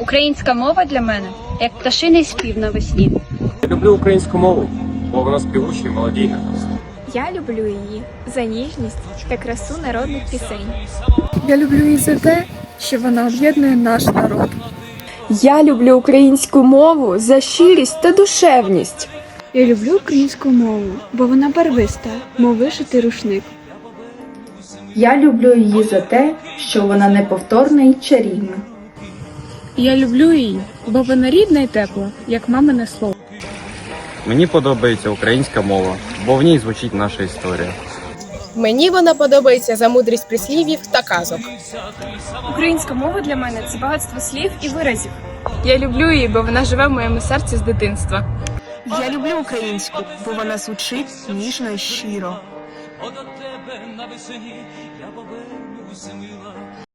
Українська мова для мене як пташиний спів навесні. Я люблю українську мову, бо вона співуча і мелодійна. Я люблю її за ніжність та красу народних пісень. Я люблю її за те, що вона об'єднує наш народ. Я люблю українську мову за щирість та душевність. Я люблю українську мову, бо вона барвиста, мов вишитий рушник. Я люблю її за те, що вона неповторна і чарівна. Я люблю її, бо вона рідна і тепла, як мамине слово. Мені подобається українська мова, бо в ній звучить наша історія. Мені вона подобається за мудрість прислів'їв та казок. Українська мова для мене це багатство слів і виразів. Я люблю її, бо вона живе в моєму серці з дитинства. Я люблю українську, бо вона звучить ніжно і щиро.